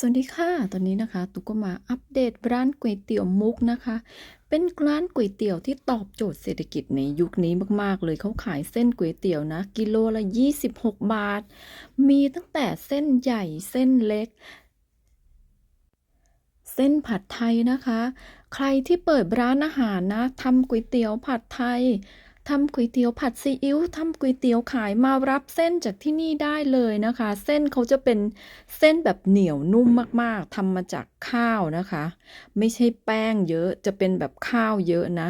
สวัสดีค่ะ ตอนนี้นะคะตุ๊กก็มาอัปเดตร้านก๋วยเตี๋ยวมุกนะคะ เป็นร้านก๋วยเตี๋ยวที่ตอบโจทย์เศรษฐกิจในยุคนี้มากๆ เลยเขาขายเส้นก๋วยเตี๋ยวนะ กิโลละ 26 บาท มีตั้งแต่เส้นใหญ่เส้นเล็ก เส้นผัดไทยนะคะ ใครที่เปิดร้านอาหารนะทำก๋วยเตี๋ยวผัดไทย ทำก๋วยเตี๋ยวผัดซีอิ๊วทำก๋วยเตี๋ยวขายมารับเส้นจากที่นี่ได้เลยนะคะ เส้นเขาจะเป็นเส้นแบบเหนียวนุ่มมากๆทำมาจากข้าวนะคะ ไม่ใช่แป้งเยอะจะเป็นแบบข้าวเยอะนะ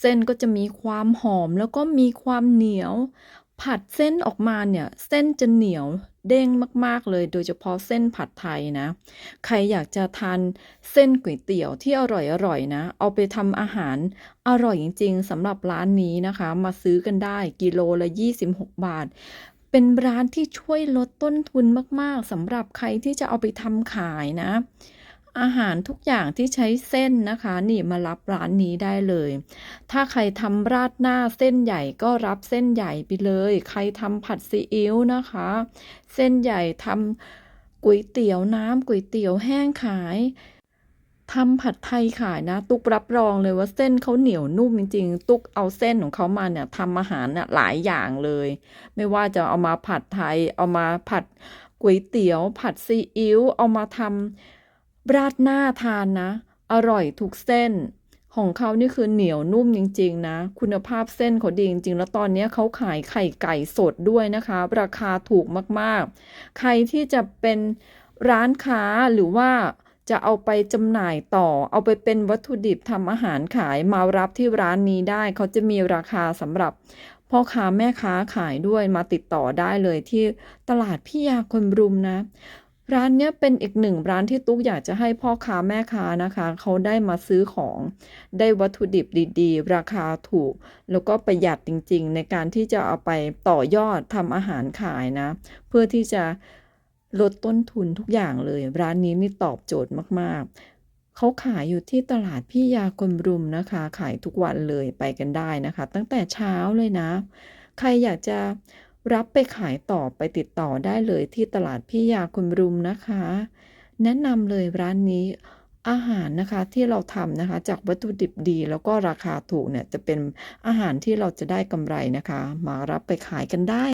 เส้นก็จะมีความหอมแล้วก็มีความเหนียว ผัดเส้นออกมาเนี่ย เส้นจะเหนียวเด้งมาก ๆ เลย โดยเฉพาะเส้นผัดไทยนะ ใครอยากจะทานเส้นก๋วยเตี๋ยวที่อร่อย ๆ นะ เอาไปทำอาหารอร่อยจริง ๆสำหรับร้านนี้นะคะ มาซื้อกันได้กิโลละ 26 บาท เป็นร้านที่ช่วยลดต้นทุนมาก ๆสำหรับใครที่จะเอาไปทำขายนะ อาหารทุกอย่างที่ใช้เส้นนะคะ นี่มารับร้านนี้ได้เลย ถ้าใครทำราดหน้าเส้นใหญ่ก็รับเส้นใหญ่ไปเลย ใครทำผัดซีอิ๊วนะคะ เส้นใหญ่ทำก๋วยเตี๋ยวน้ำก๋วยเตี๋ยวแห้งขายทำผัดไทยขายนะ ตุกรับรองเลยว่าเส้นเขาเหนียวนุ่มจริงๆ ตุกเอาเส้นของเขามาเนี่ยทำอาหารเนี่ยหลายอย่างเลย ไม่ว่าจะเอามาผัดไทย เอามาผัดก๋วยเตี๋ยว ผัดซีอิ๊วเอามาทำ ราดหน้าทานนะ อร่อยทุกเส้น ของเขานี่คือเหนียวนุ่มจริง ๆ นะ คุณภาพเส้นเขาดีจริงๆ แล้วตอนนี้เขาขายไข่ไก่สดด้วยนะคะ ราคาถูกมากๆ ใครที่จะเป็นร้านค้าหรือว่าจะเอาไปจำหน่ายต่อ เอาไปเป็นวัตถุดิบทำอาหารขายมารับที่ร้านนี้ได้ เขาจะมีราคาสำหรับพ่อค้าแม่ค้าขายด้วยมาติดต่อได้เลยที่ตลาดพี่ยาคนรุมนะ ร้านเนี้ยเป็นอีกหนึ่งร้านที่ตุ๊กอยากจะให้พ่อค้าแม่ค้านะคะ เขาได้มาซื้อของ ได้วัตถุดิบดีๆ ราคาถูก แล้วก็ประหยัดจริงๆ ในการที่จะเอาไปต่อยอดทำอาหารขายนะ เพื่อที่จะลดต้นทุนทุกอย่างเลย ร้านนี้นี่ตอบโจทย์มากๆ เขาขายอยู่ที่ตลาดพี่ยากลรุมนะคะ ขายทุกวันเลยไปกันได้นะคะ ตั้งแต่เช้าเลยนะ ใครอยากจะ รับไปขายต่อไปติดต่อได้เลยที่ตลาดพี่ยาคุณรุมนะคะ แนะนำเลยร้านนี้อาหารนะคะที่เราทำนะคะ จากวัตถุดิบดีแล้วก็ราคาถูกเนี่ยจะเป็นอาหารที่เราจะได้กำไรนะคะ มารับไปขายกันได้